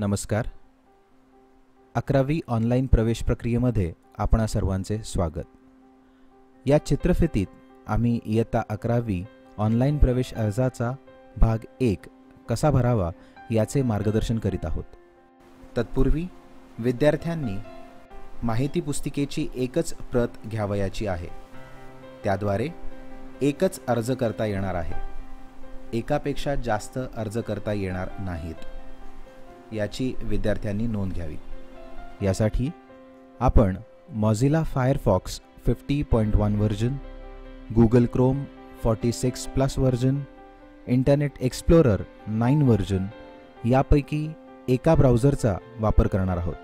नमस्कार. अकरावी ऑनलाईन प्रवेश प्रक्रियेमध्ये आपणा सर्वांचे स्वागत. या चित्रफितीत आम्ही इयत्ता अकरावी ऑनलाईन प्रवेश अर्जाचा भाग एक कसा भरावा याचे मार्गदर्शन करीत आहोत. तत्पूर्वी विद्यार्थ्यांनी माहिती पुस्तिकेची एकच प्रत घ्यावयाची आहे. त्याद्वारे एकच अर्ज करता येणार आहे. एकापेक्षा जास्त अर्ज करता येणार नाहीत. याची विद्यार्थ्यांनी नोंद घ्यावी. यासाठी आपण Mozilla Firefox fifty point one version Google Chrome forty six plus version Internet Explorer nine version यापैकी एका ब्राउझरचा वापर करणार आहोत.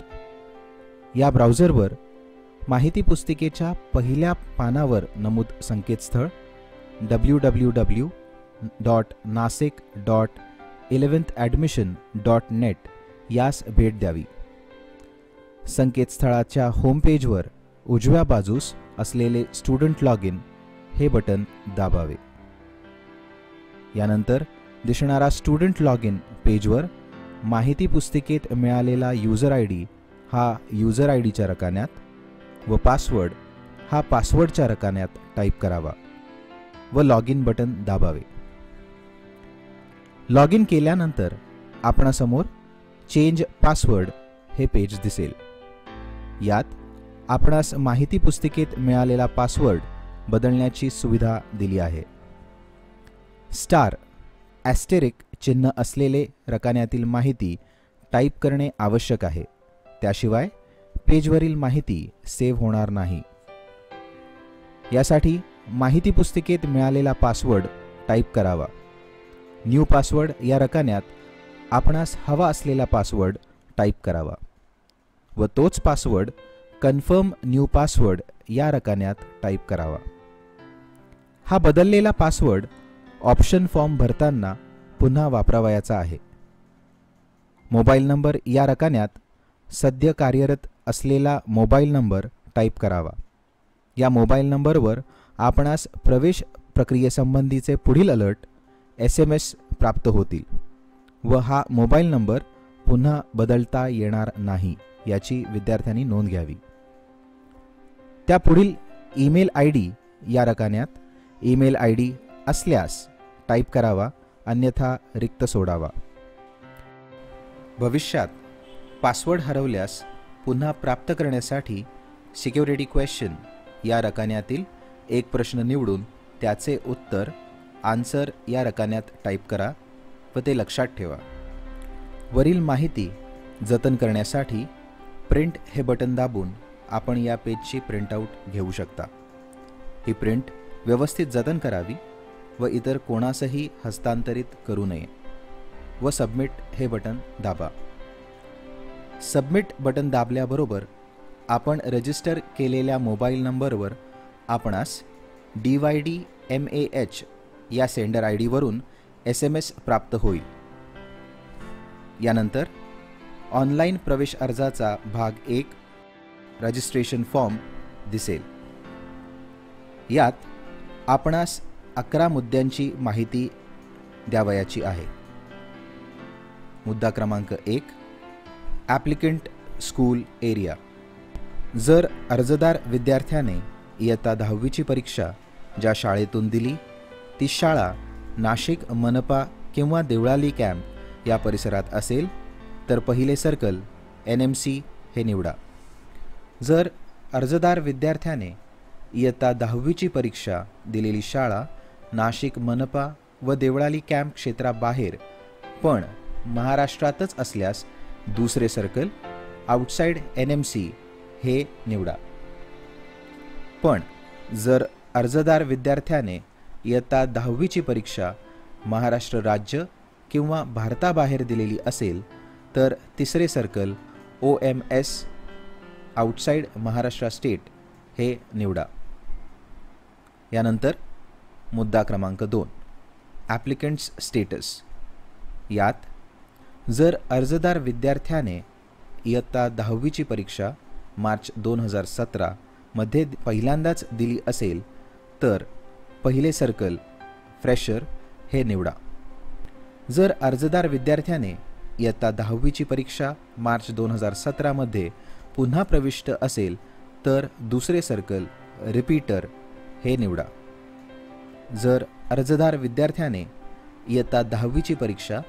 या ब्राउझरवर माहिती पुस्तिकेच्या पहिल्या पानावर नमूद संकेतस्थळ W W W dot Nashik dot eleventh admission dot net यास भेट द्यावी. संकेतस्थळाच्या होमपेजवर उजव्या बाजूस असलेले स्टुडंट लॉग इन हे बटन दाबावे. यानंतर दिसणारा स्टुडंट लॉग इन पेजवर माहिती पुस्तिकेत मिळालेला यूजर आय डी हा यूजर आय डीच्या रकान्यात व पासवर्ड हा पासवर्डच्या रकान्यात टाईप करावा व लॉग इन बटन दाबावे. लॉग इन केल्यानंतर आपणासमोर चेंज पासवर्ड हे पेज दिसेल. यात आपणास माहिती पुस्तिकेत मिळालेला पासवर्ड बदलण्याची सुविधा दिली आहे. स्टार ॲस्टेरिक चिन्ह असलेले रकान्यातील माहिती टाईप करणे आवश्यक आहे. त्याशिवाय पेजवरील माहिती सेव्ह होणार नाही. यासाठी माहिती पुस्तिकेत मिळालेला पासवर्ड टाईप करावा. न्यू पासवर्ड या रकान्यात आपणास हवा असलेला पासवर्ड टाईप करावा. व तोच पासवर्ड कन्फर्म न्यू पासवर्ड या रकान्यात टाईप करावा. हा बदललेला पासवर्ड ऑप्शन फॉर्म भरताना पुन्हा वापरावयाचा आहे. मोबाईल नंबर या रकान्यात सद्य कार्यरत असलेला मोबाईल नंबर टाईप करावा. या मोबाईल नंबरवर आपणास प्रवेश प्रक्रियेसंबंधीचे पुढील अलर्ट एस एम एस प्राप्त होतील. व हा मोबाईल नंबर पुन्हा बदलता येणार नाही याची विद्यार्थ्यांनी नोंद घ्यावी. त्या पुढील ईमेल आय डी या रकान्यात ईमेल आय डी असल्यास टाईप करावा अन्यथा रिक्त सोडावा. भविष्यात पासवर्ड हरवल्यास पुन्हा प्राप्त करण्यासाठी सिक्युरिटी क्वेश्चन या रकान्यातील एक प्रश्न निवडून त्याचे उत्तर आन्सर या रकान्यात टाईप करा. व ते लक्षात ठेवा. वरील माहिती जतन करण्यासाठी प्रिंट हे बटन दाबून आपण या पेजची प्रिंटआउट घेऊ शकता. ही प्रिंट व्यवस्थित जतन करावी व इतर कोणासही हस्तांतरित करू नये व सबमिट हे बटन दाबा. सबमिट बटन दाबल्याबरोबर आपण रजिस्टर केलेल्या मोबाईल नंबरवर आपणास D Y D M A H या सेंडर आय डीवरून एस एम एस प्राप्त होईल. यानंतर ऑनलाईन प्रवेश अर्जाचा भाग एक रजिस्ट्रेशन फॉर्म दिसेल. यात आपणास अकरा मुद्द्यांची माहिती द्यावयाची आहे. मुद्दा क्रमांक एक ॲप्लिकंट स्कूल एरिया. जर अर्जदार विद्यार्थ्याने इयत्ता दहावीची परीक्षा ज्या शाळेतून दिली ती शाळा नाशिक मनपा किंवा देवळाली कॅम्प या परिसरात असेल तर पहिले सर्कल एन एम सी हे निवडा. जर अर्जदार विद्यार्थ्याने इयत्ता दहावीची परीक्षा दिलेली शाळा नाशिक मनपा व देवळाली कॅम्प क्षेत्राबाहेर पण महाराष्ट्रातच असल्यास दुसरे circle outside N M C हे निवडा. पण जर अर्जदार विद्यार्थ्याने इयत्ता दहावीची परीक्षा महाराष्ट्र राज्य किंवा भारताबाहेर दिलेली असेल तर तिसरे circle O M S outside Maharashtra state हे निवडा. यानंतर मुद्दा क्रमांक दोन ॲप्लिकंट्स स्टेटस यात जर अर्जदार विद्यार्थ्याने इयत्ता दहावीची परीक्षा मार्च दोन हजार सतरामध्ये पहिल्यांदाच दिली असेल तर पहिले सर्कल फ्रेशर हे निवडा. जर अर्जदार विद्यार्थ्याने इयत्ता दहावीची परीक्षा मार्च दोन हजार सतरामध्ये पुन्हा प्रविष्ट असेल तर दुसरे सर्कल रिपीटर हे निवडा. जर अर्जदार विद्यार्थ्याने इयत्ता दहावीची परीक्षा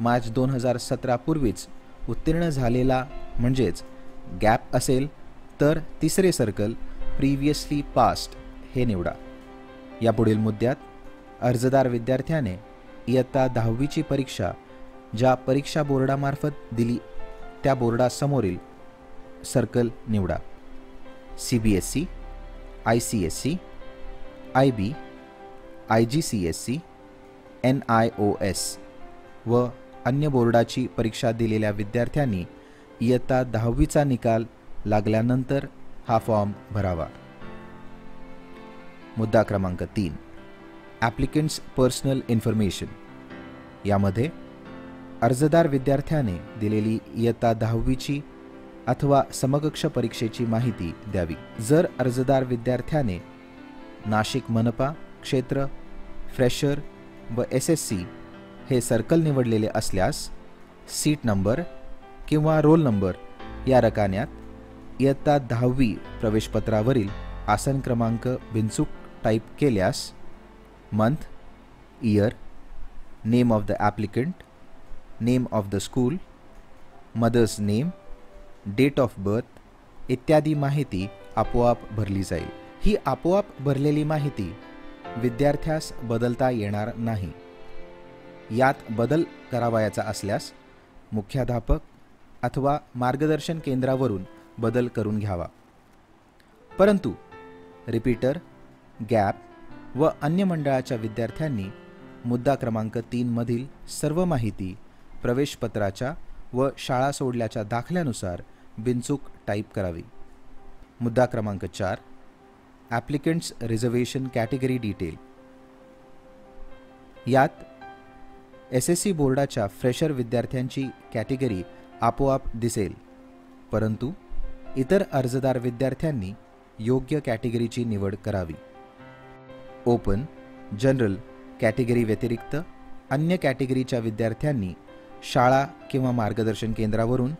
मार्च दोन हजार सतरापूर्वीच उत्तीर्ण झालेला म्हणजेच गॅप असेल तर तिसरे सर्कल प्रिव्हियसली पास्ट हे निवडा. यापुढील मुद्द्यात अर्जदार विद्यार्थ्याने इयत्ता दहावीची परीक्षा ज्या परीक्षा बोर्डामार्फत दिली त्या बोर्डासमोरील सर्कल निवडा. C B S C I C S C I B I G C S C N I O S व अन्य बोर्डाची परीक्षा दिलेल्या विद्यार्थ्यांनी इयत्ता दहावीचा निकाल लागल्यानंतर हा फॉर्म भरावा. मुद्दा क्रमांक तीन. ॲप्लिकंट्स पर्सनल इन्फॉर्मेशन यामध्ये अर्जदार विद्यार्थ्याने दिलेली इयत्ता दहावीची अथवा समकक्ष परीक्षेची माहिती द्यावी. जर अर्जदार विद्यार्थ्याने नाशिक मनपा क्षेत्र फ्रेशर व एस एस सी हे सर्कल निवडलेले असल्यास सीट नंबर किंवा रोल नंबर या रकान्यात इयत्ता दहावी प्रवेशपत्रावरील आसन क्रमांक बिनचूक टाईप केल्यास month year name of the applicant name of the school mother's name date of birth इत्यादी माहिती आपोआप भरली जाईल. ही आपोआप भरलेली माहिती विद्यार्थ्यास बदलता येणार नाही. यात बदल करावयाचा असल्यास मुख्याध्यापक अथवा मार्गदर्शन केंद्रावरून बदल करून घ्यावा. परंतु रिपीटर गॅप व अन्य मंडळाच्या विद्यार्थ्यांनी मुद्दा क्रमांक तीनमधील सर्व माहिती प्रवेशपत्राच्या व शाळा सोडल्याच्या दाखल्यानुसार बिनचूक टाईप करावी. मुद्दा क्रमांक चार ॲप्लिकंट्स रिझर्वेशन कॅटेगरी डिटेल यात एस एस सी बोर्डाच्या फ्रेशर विद्यार्थ्यांची कॅटेगरी आपोआप दिसेल परंतु इतर अर्जदार विद्यार्थ्यांनी योग्य कॅटेगरीची निवड करावी. ओपन जनरल कॅटेगरी व्यतिरिक्त अन्य कॅटेगरीच्या विद्यार्थ्यांनी शाळा किंवा मार्गदर्शन केंद्रावरून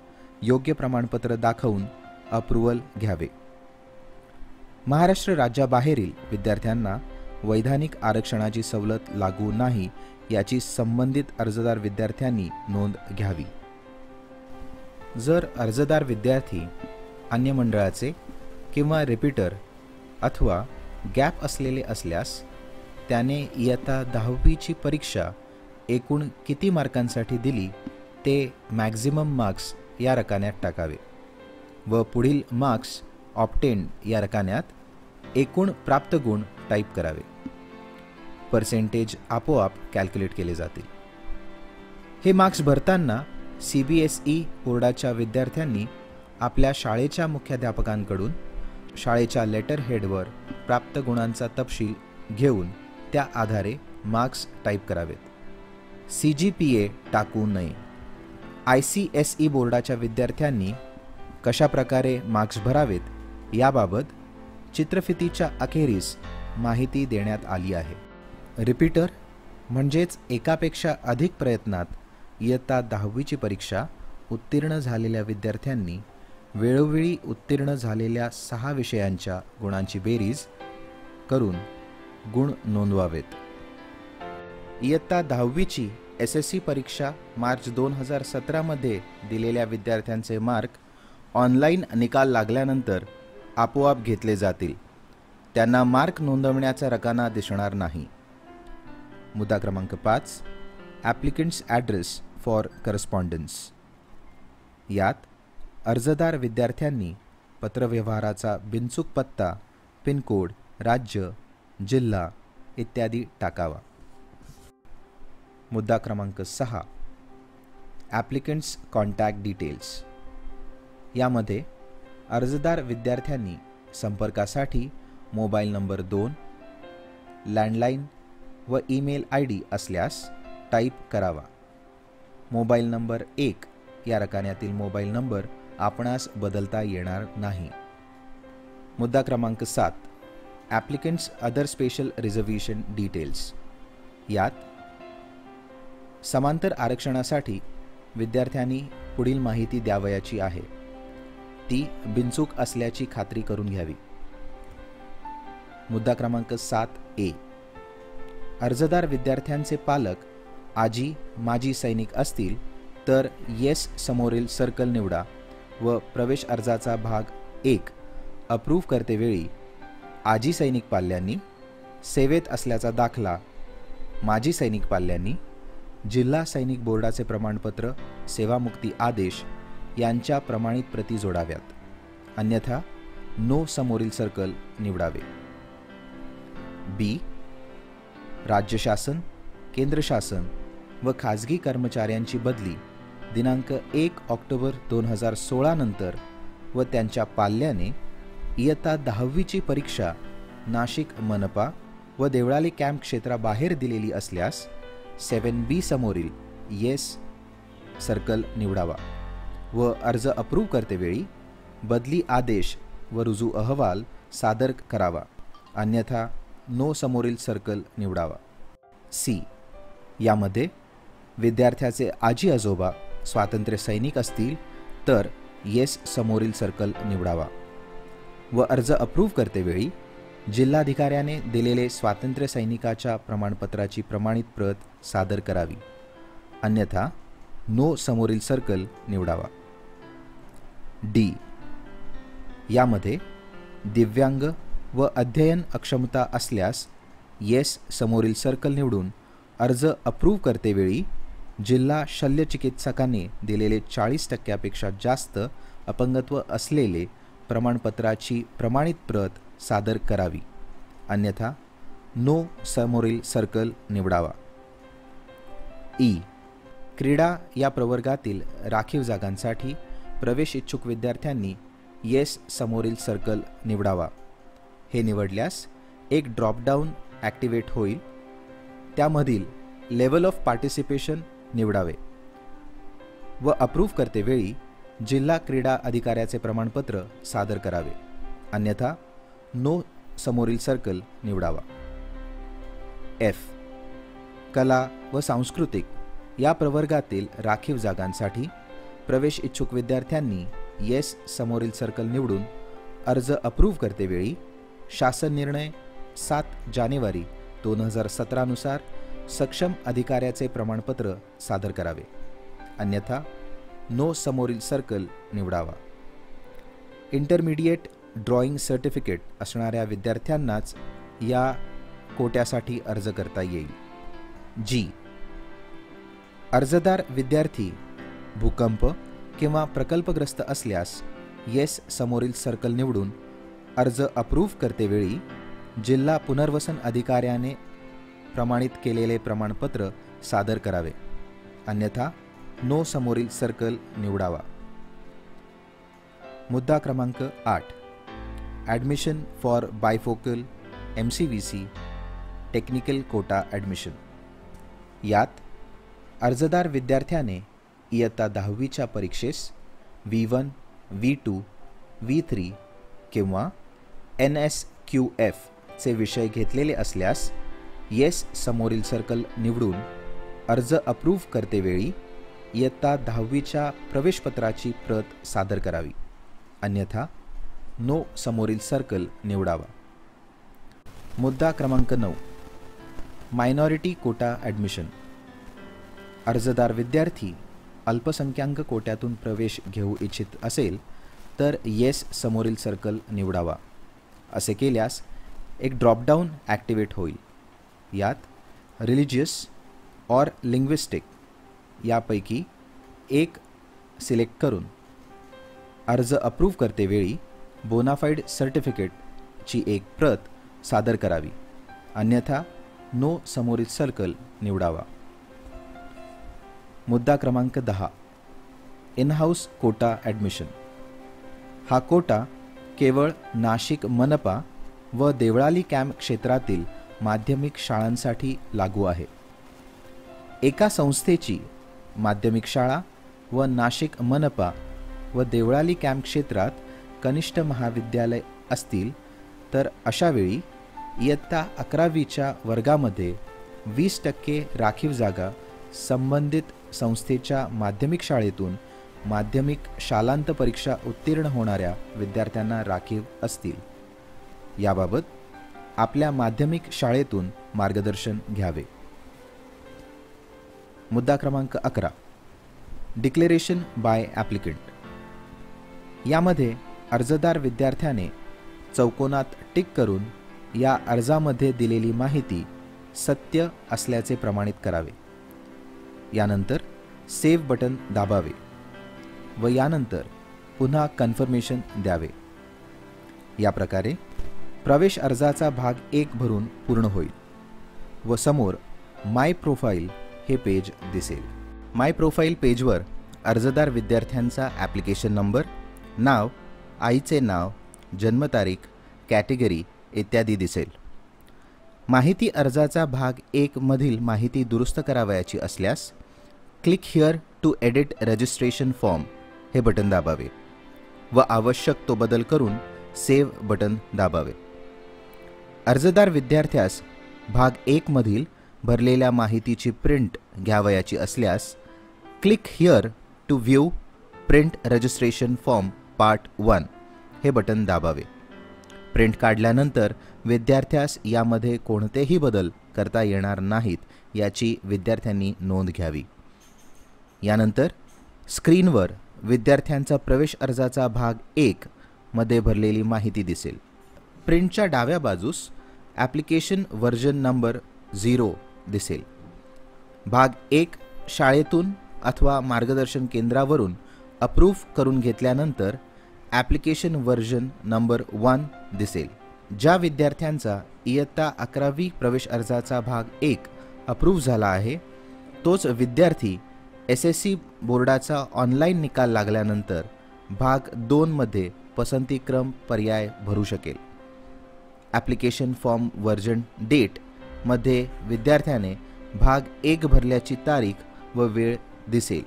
योग्य प्रमाणपत्र दाखवून अप्रुव्हल घ्यावे. महाराष्ट्र राज्याबाहेरील विद्यार्थ्यांना वैधानिक आरक्षणाची सवलत लागू नाही याची संबंधित अर्जदार विद्यार्थ्यांनी नोंद घ्यावी. जर अर्जदार विद्यार्थी अन्य मंडळाचे किंवा रिपीटर अथवा गॅप असलेले असल्यास त्याने इयत्ता दहावीची परीक्षा एकूण किती मार्कांसाठी दिली ते मॅक्झिमम मार्क्स या रकान्यात टाकावे व पुढील मार्क्स ऑप्टेन या रकान्यात एकूण प्राप्त गुण टाईप करावे. पर्सेंटेज आपोआप कॅल्क्युलेट केले जातील. हे मार्क्स भरताना सी बी एस ई बोर्डाच्या विद्यार्थ्यांनी आपल्या शाळेच्या मुख्याध्यापकांकडून शाळेच्या लेटर हेडवर प्राप्त गुणांचा तपशील घेऊन त्या आधारे मार्क्स टाईप करावेत. सी जी पी ए टाकू नये. आय सी एस ई बोर्डाच्या विद्यार्थ्यांनी कशाप्रकारे मार्क्स भरावेत याबाबत चित्रफितीच्या अखेरीस माहिती देण्यात आली आहे. रिपीटर म्हणजेच एकापेक्षा अधिक प्रयत्नात इयत्ता दहावीची परीक्षा उत्तीर्ण झालेल्या विद्यार्थ्यांनी वेळोवेळी उत्तीर्ण झालेल्या सहा विषयांच्या गुणांची बेरीज करून गुण नोंदवावेत. इयत्ता दहावीची एस एस सी परीक्षा मार्च दोन हजार सतरामध्ये दिलेल्या विद्यार्थ्यांचे मार्क ऑनलाईन निकाल लागल्यानंतर आपोआप घेतले जातील. त्यांना मार्क नोंदवण्याचा रकाना दिसणार नाही. मुद्दा क्रमांक पाच ॲप्लिकंट्स ॲड्रेस फॉर करस्पॉन्डन्स. यात अर्जदार विद्यार्थ्यांनी पत्रव्यवहाराचा बिनचूक पत्ता पिनकोड राज्य जिल्हा इत्यादी टाकावा. मुद्दा क्रमांक सहा. Applicant's contact details. यामध्ये अर्जदार विद्यार्थ्यांनी संपर्कासाठी मोबाईल नंबर दोन लँडलाईन व ईमेल आय डी असल्यास टाईप करावा. मोबाईल नंबर एक या रकान्यातील मोबाईल नंबर आपणास बदलता येणार नाही. मुद्दा क्रमांक सात. Applicant's other special reservation details यात समांतर आरक्षणासाठी विद्यार्थ्यांनी पुढील माहिती द्यावयाची आहे. ती बिनचूक असल्याची खात्री करून घ्यावी. मुद्दा क्रमांक सात ए. अर्जदार विद्यार्थ्यांचे पालक आजी माजी सैनिक असतील तर येस समोरील सर्कल निवडा. व प्रवेश अर्जाचा भाग एक अप्रूव्ह करतेवेळी आजी सैनिक पाल्यांनी सेवेत असल्याचा दाखला. माजी सैनिक पाल्यांनी जिल्हा सैनिक बोर्डाचे प्रमाणपत्र सेवामुक्ती आदेश यांच्या प्रमाणित प्रती जोडाव्यात. अन्यथा नो समोरील सर्कल निवडावे. बी राज्य शासन केंद्र शासन व खाजगी कर्मचाऱ्यांची बदली दिनांक एक ऑक्टोबर दोन हजार सोळानंतर व त्यांच्या पाल्याने इयत्ता दहावीची परीक्षा नाशिक मनपा व देवळाली कॅम्प क्षेत्राबाहेर दिलेली असल्यास सेवन बी समोरील येस सर्कल निवडावा व अर्ज अप्रूव्ह करतेवेळी बदली आदेश व रुजू अहवाल सादर करावा. अन्यथा नो समोरील सर्कल निवडावा. सी. यामध्ये विद्यार्थ्याचे आजी आजोबा स्वातंत्र्य सैनिक असतील तर येस समोरील सर्कल निवडावा. व अर्ज अप्रूव्ह करतेवेळी जिल्हाधिकाऱ्याने दिलेले स्वातंत्र्य सैनिकाच्या प्रमाणपत्राची प्रमाणित प्रत सादर करावी. अन्यथा नो समोरील सर्कल निवडावा. डी. यामध्ये दिव्यांग व अध्ययन अक्षमता असल्यास येस समोरील सर्कल निवडून अर्ज अप्रूव्ह करतेवेळी जिल्हा शल्यचिकित्सकाने दिलेले चाळीस टक्क्यापेक्षा जास्त अपंगत्व असलेले प्रमाणपत्राची प्रमाणित प्रत सादर करावी. अन्यथा नो समोरील सर्कल निवडावा. ई. क्रीडा या प्रवर्गातील राखीव जागांसाठी प्रवेश इच्छुक विद्यार्थ्यांनी येस समोरील सर्कल निवडावा. हे निवडल्यास एक ड्रॉपडाऊन ॲक्टिवेट होईल. त्यामधील लेवल ऑफ पार्टिसिपेशन निवडावे. व अप्रूव्ह करतेवेळी जिल्हा क्रीडा अधिकाऱ्याचे प्रमाणपत्र सादर करावे. अन्यथा नो समोरील सर्कल निवडावा. एफ कला व सांस्कृतिक या प्रवर्गातील राखीव जागांसाठी प्रवेश इच्छुक विद्यार्थ्यांनी येस समोरील सर्कल निवडून अर्ज अप्रूव्ह करतेवेळी शासन निर्णय सात जानेवारी दोन हजार सतरानुसार सक्षम अधिकाऱ्याचे प्रमाणपत्र सादर करावे. अन्यथा नो समोरील सर्कल निवडावा. इंटरमिडिएट ड्रॉइंग सर्टिफिकेट असणाऱ्या विद्यार्थ्यांनाच या कोट्यासाठी अर्ज करता येईल. जी. अर्जदार विद्यार्थी भूकंप किंवा प्रकल्पग्रस्त असल्यास येस समोरील सर्कल निवडून अर्ज अप्रूव्ह करतेवेळी जिल्हा पुनर्वसन अधिकाऱ्याने प्रमाणित केलेले प्रमाणपत्र सादर करावे. अन्यथा नो समोरील सर्कल निवडावा. मुद्दा क्रमांक आठ. Admission for bifocal M C V C technical quota admission यात अर्जदार विद्यार्थ्याने इयत्ता दहावीच्या परीक्षेस V one V two V three किंवा एन एस क्यू एफचे विषय घेतलेले असल्यास येस समोरील सर्कल निवडून अर्ज अप्रूव्ह करतेवेळी इयत्ता दहावीच्या प्रवेशपत्राची प्रत सादर करावी. अन्यथा नो समोरील सर्कल निवडावा. मुद्दा क्रमांक नऊ. Minority quota admission. अर्जदार विद्यार्थी अल्पसंख्याक कोट्यातून प्रवेश घेऊ इच्छित असेल तर येस समोरील सर्कल निवडावा. असे केल्यास एक ड्रॉपडाऊन ॲक्टिवेट होईल. यात रिलिजियस ऑर लिंग्विस्टिक यापैकी एक सिलेक्ट करून अर्ज अप्रूव्ह करतेवेळी बोनाफाईड सर्टिफिकेटची एक प्रत सादर करावी. अन्यथा नो समोरील सर्कल निवडावा. मुद्दा क्रमांक दहा. इन हाऊस कोटा ॲडमिशन हा कोटा केवळ नाशिक मनपा व देवळाली कॅम्प क्षेत्रातील माध्यमिक शाळांसाठी लागू आहे. एका संस्थेची माध्यमिक शाळा व नाशिक मनपा व देवळाली कॅम्प क्षेत्रात कनिष्ठ महाविद्यालय असतील तर अशावेळी इयत्ता अकरावीच्या वर्गामध्ये वीस टक्के राखीव जागा संबंधित संस्थेच्या माध्यमिक शाळेतून माध्यमिक शालांत परीक्षा उत्तीर्ण होणाऱ्या विद्यार्थ्यांना राखीव असतील. याबाबत आपल्या माध्यमिक शाळेतून मार्गदर्शन घ्यावे. मुद्दा क्रमांक अकरा. डिक्लेरेशन बाय ॲप्लिकंट यामध्ये अर्जदार विद्यार्थ्याने चौकोनात टिक करून या अर्जामध्ये दिलेली माहिती सत्य असल्याचे प्रमाणित करावे. यानंतर सेव्ह बटन दाबावे व यानंतर पुन्हा कन्फर्मेशन द्यावे. या प्रकारे प्रवेश अर्जाचा भाग एक भरून पूर्ण होईल व समोर माय प्रोफाईल हे पेज दिसेल. माय प्रोफाईल पेजवर अर्जदार विद्यार्थ्यांचा ॲप्लिकेशन नंबर नाव आईचे नाव जन्मतारीख कॅटेगरी इत्यादी दिसेल. माहिती अर्जाचा भाग एकमधील माहिती दुरुस्त करावयाची असल्यास click here to edit registration form हे बटन दाबावे व आवश्यक तो बदल करून सेव्ह बटन दाबावे. अर्जदार विद्यार्थ्यास भाग एकमधील भरलेल्या माहितीची प्रिंट घ्यावयाची असल्यास click here to view print registration form part one हे बटन दाबावे. प्रिंट काढल्यानंतर विद्यार्थ्यास यामध्ये कोणतेही बदल करता येणार नाहीत याची विद्यार्थ्यांनी नोंद घ्यावी. यानंतर स्क्रीनवर विद्यार्थ्यांचा प्रवेश अर्जाचा भाग एक मध्ये भरलेली माहिती दिसेल. प्रिंटच्या डाव्या बाजूस ॲप्लिकेशन व्हर्जन नंबर झिरो दिसेल. भाग एक शाळेतून अथवा मार्गदर्शन केंद्रावरून अप्रूव्ह करून घेतल्यानंतर ॲप्लिकेशन व्हर्जन नंबर वन दिसेल. ज्या विद्यार्थ्यांचा इयत्ता अकरावी प्रवेश अर्जाचा भाग एक अप्रूव्ह झाला आहे तोच विद्यार्थी एस एस सी बोर्डाचा ऑनलाईन निकाल लागल्यानंतर भाग दोनमध्ये पसंतीक्रम पर्याय भरू शकेल. ॲप्लिकेशन फॉर्म व्हर्जन डेटमध्ये विद्यार्थ्याने भाग एक भरल्याची तारीख व वेळ दिसेल.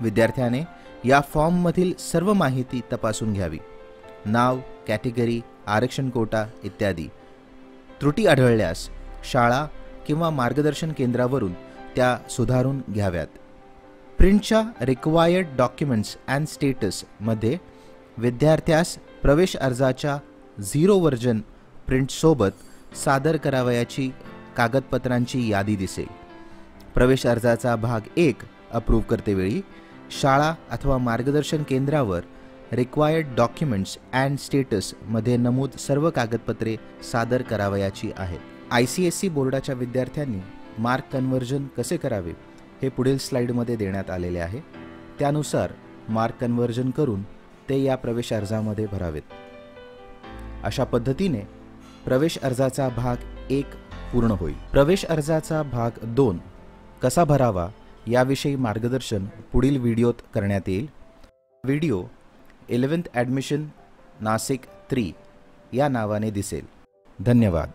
विद्यार्थ्याने या फॉर्ममधील सर्व माहिती तपासून घ्यावी. नाव कॅटेगरी आरक्षण कोटा इत्यादी. त्रुटी आढळल्यास शाळा किंवा मार्गदर्शन केंद्रावरून त्या सुधारून घ्याव्यात. प्रिंटच्या रिक्वायर्ड डॉक्युमेंट्स अँड स्टेटसमध्ये विद्यार्थ्यास प्रवेश अर्जाच्या झिरो व्हर्जन प्रिंटसोबत सादर करावयाची कागदपत्रांची यादी दिसेल. प्रवेश अर्जाचा भाग एक अप्रूव्ह करतेवेळी शाळा अथवा मार्गदर्शन केंद्रावर रिक्वायर्ड डॉक्युमेंट्स अँड स्टेटसमध्ये नमूद सर्व कागदपत्रे सादर करावयाची आहेत. आय सी एस सी बोर्डाच्या विद्यार्थ्यांनी मार्क कन्व्हर्जन कसे करावे हे पुढील स्लाईडमध्ये देण्यात आलेले आहे. त्यानुसार मार्क कन्व्हर्जन करून ते या प्रवेश अर्जामध्ये भरावेत. अशा पद्धतीने प्रवेश अर्जाचा भाग एक पूर्ण होईल. प्रवेश अर्जाचा भाग दोन कसा भरावा याविषयी मार्गदर्शन पुढील व्हिडिओत करण्यात येईल. Video eleventh admission Nashik three या नावाने दिसेल. धन्यवाद.